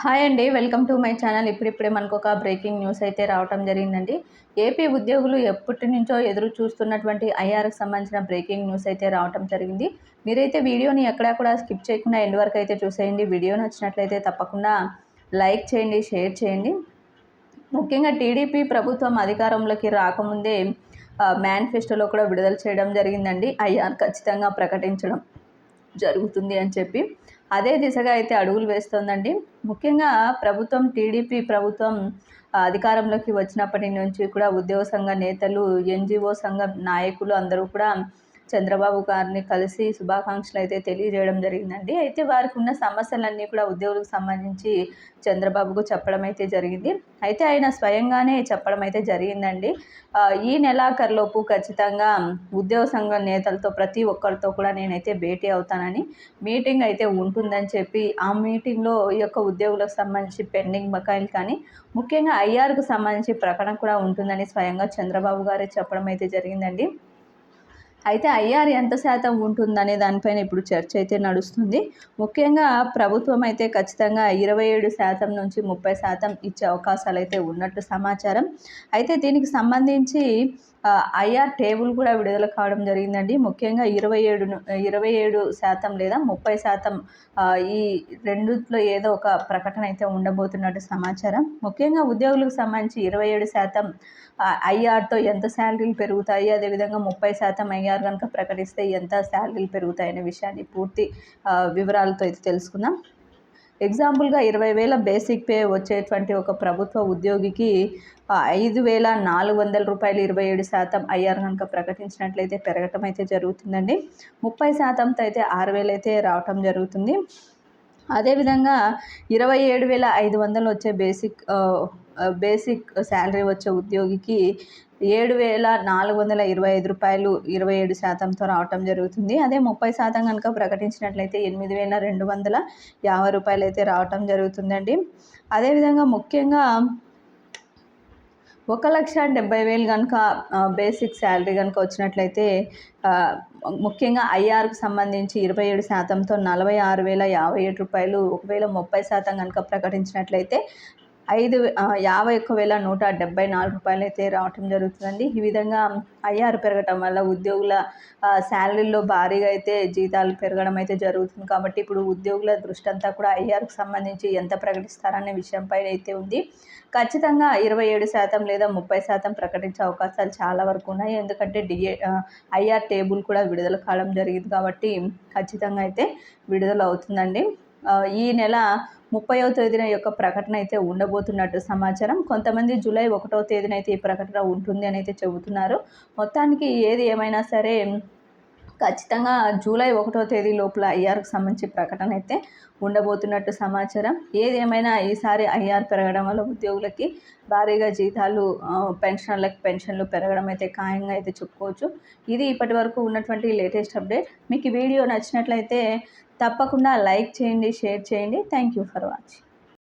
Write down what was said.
Hi అండి. Welcome to my channel. ఇప్పుడిప్పుడే మనకు ఒక బ్రేకింగ్ న్యూస్ అయితే రావటం జరిగిందండి. ఏపీ ఉద్యోగులు ఎప్పటి నుంచో ఎదురు చూస్తున్నటువంటి ఐఆర్కి సంబంధించిన బ్రేకింగ్ న్యూస్ అయితే రావటం జరిగింది. మీరైతే వీడియోని ఎక్కడా కూడా స్కిప్ చేయకుండా ఎండ్ వరకు అయితే చూసేయండి. వీడియో నచ్చినట్లయితే తప్పకుండా లైక్ చేయండి షేర్ చేయండి. ముఖ్యంగా టీడీపీ ప్రభుత్వం అధికారంలోకి రాకముందే మేనిఫెస్టోలో కూడా విడుదల చేయడం జరిగిందండి. ఐఆర్ ఖచ్చితంగా ప్రకటించడం జరుగుతుంది అని చెప్పి. అదే దిశగా అయితే అడుగులు వేస్తోందండి. ముఖ్యంగా ప్రభుత్వం టీడీపీ ప్రభుత్వం అధికారంలోకి వచ్చినప్పటి నుంచి కూడా ఉద్యోగ సంఘ నేతలు ఎన్జిఓ సంఘం నాయకులు అందరూ కూడా చంద్రబాబు గారిని కలిసి శుభాకాంక్షలు అయితే తెలియజేయడం జరిగిందండి. అయితే వారికి ఉన్న సమస్యలన్నీ కూడా ఉద్యోగులకు సంబంధించి చంద్రబాబుకు చెప్పడం అయితే జరిగింది. అయితే ఆయన స్వయంగానే చెప్పడం అయితే జరిగిందండి. ఈ నెలాఖరులోపు ఖచ్చితంగా ఉద్యోగ సంఘం నేతలతో ప్రతి ఒక్కరితో కూడా నేనైతే భేటీ అవుతానని మీటింగ్ అయితే ఉంటుందని చెప్పి ఆ మీటింగ్లో ఈ యొక్క ఉద్యోగులకు సంబంధించి పెండింగ్ బకాయిలు కానీ ముఖ్యంగా ఐఆర్కు సంబంధించి ప్రకటన కూడా ఉంటుందని స్వయంగా చంద్రబాబు గారే చెప్పడం అయితే జరిగిందండి. అయితే ఐఆర్ ఎంత శాతం ఉంటుందనే దానిపైన ఇప్పుడు చర్చ అయితే నడుస్తుంది. ముఖ్యంగా ప్రభుత్వం అయితే ఖచ్చితంగా ఇరవై ఏడు శాతం నుంచి ముప్పై శాతం ఇచ్చే అవకాశాలు అయితే ఉన్నట్టు సమాచారం. అయితే దీనికి సంబంధించి ఐఆర్ టేబుల్ కూడా విడుదల కావడం జరిగిందండి. ముఖ్యంగా ఇరవై ఏడు ఇరవై ఏడు శాతం లేదా ముప్పై శాతం ఈ రెండులో ఏదో ఒక ప్రకటన అయితే ఉండబోతున్నట్టు సమాచారం. ముఖ్యంగా ఉద్యోగులకు సంబంధించి ఇరవై ఏడు శాతం ఐఆర్తో ఎంత శాలరీలు పెరుగుతాయి? అదేవిధంగా ముప్పై శాతం ఐఆర్ కనుక ప్రకటిస్తే ఎంత శాలరీలు పెరుగుతాయనే విషయాన్ని పూర్తి వివరాలతో అయితే తెలుసుకుందాం. ఎగ్జాంపుల్గా ఇరవై వేల బేసిక్ పే వచ్చేటువంటి ఒక ప్రభుత్వ ఉద్యోగికి ఐదు వేల నాలుగు వందల రూపాయలు ఇరవై ఏడు శాతం ఐఆర్ కనుక ప్రకటించినట్లయితే పెరగటం అయితే జరుగుతుందండి. ముప్పై శాతంతో అయితే ఆరు వేలు అయితే రావటం జరుగుతుంది. అదేవిధంగా ఇరవై ఏడు వేల ఐదు వందలు వచ్చే బేసిక్ బేసిక్ శాలరీ వచ్చే ఉద్యోగికి ఏడు వేల నాలుగు వందల ఇరవై ఐదు రూపాయలు ఇరవై ఏడు శాతంతో రావటం జరుగుతుంది. అదే ముప్పై శాతం కనుక ప్రకటించినట్లయితే ఎనిమిది వేల రెండు వందల యాభై రూపాయలు అయితే రావటం జరుగుతుందండి. అదేవిధంగా ముఖ్యంగా ఒక లక్ష డెబ్బై వేలు కనుక బేసిక్ శాలరీ కనుక వచ్చినట్లయితే ముఖ్యంగా ఐఆర్కి సంబంధించి ఇరవై ఏడు శాతంతో నలభై ఆరు వేల యాభై ఏడు రూపాయలు ఒకవేళ ముప్పై శాతం కనుక ప్రకటించినట్లయితే ఐదు యాభై ఒక్క వేల నూట డెబ్బై నాలుగు రూపాయలు అయితే రావటం జరుగుతుందండి. ఈ విధంగా ఐఆర్ పెరగటం వల్ల ఉద్యోగుల శాలరీలో భారీగా అయితే జీతాలు పెరగడం అయితే జరుగుతుంది. కాబట్టి ఇప్పుడు ఉద్యోగుల దృష్టి అంతా కూడా ఐఆర్కి సంబంధించి ఎంత ప్రకటిస్తారనే విషయంపై అయితే ఉంది. ఖచ్చితంగా ఇరవై ఏడు శాతం లేదా ముప్పై శాతం ప్రకటించే అవకాశాలు చాలా వరకు ఉన్నాయి. ఎందుకంటే డిఏ ఐఆర్ టేబుల్ కూడా విడుదల కావడం జరిగింది కాబట్టి ఖచ్చితంగా అయితే విడుదల అవుతుందండి. ఈ నెల ముప్పైవ తేదీన యొక్క ప్రకటన అయితే ఉండబోతున్నట్టు సమాచారం. కొంతమంది జూలై ఒకటవ తేదీన అయితే ఈ ప్రకటన ఉంటుంది అని అయితే చెబుతున్నారు. మొత్తానికి ఏది ఏమైనా సరే ఖచ్చితంగా జూలై ఒకటో తేదీ లోపల ఐఆర్కు సంబంధించి ప్రకటన అయితే ఉండబోతున్నట్టు సమాచారం. ఏదేమైనా ఈసారి ఐఆర్ పెరగడం వల్ల ఉద్యోగులకి భారీగా జీతాలు పెన్షన్లకు పెన్షన్లు పెరగడం అయితే ఖాయంగా అయితే చెప్పుకోవచ్చు. ఇది ఇప్పటి వరకు ఉన్నటువంటి లేటెస్ట్ అప్డేట్. మీకు ఈ వీడియో నచ్చినట్లయితే తప్పకుండా లైక్ చేయండి షేర్ చేయండి. Thank you for watching.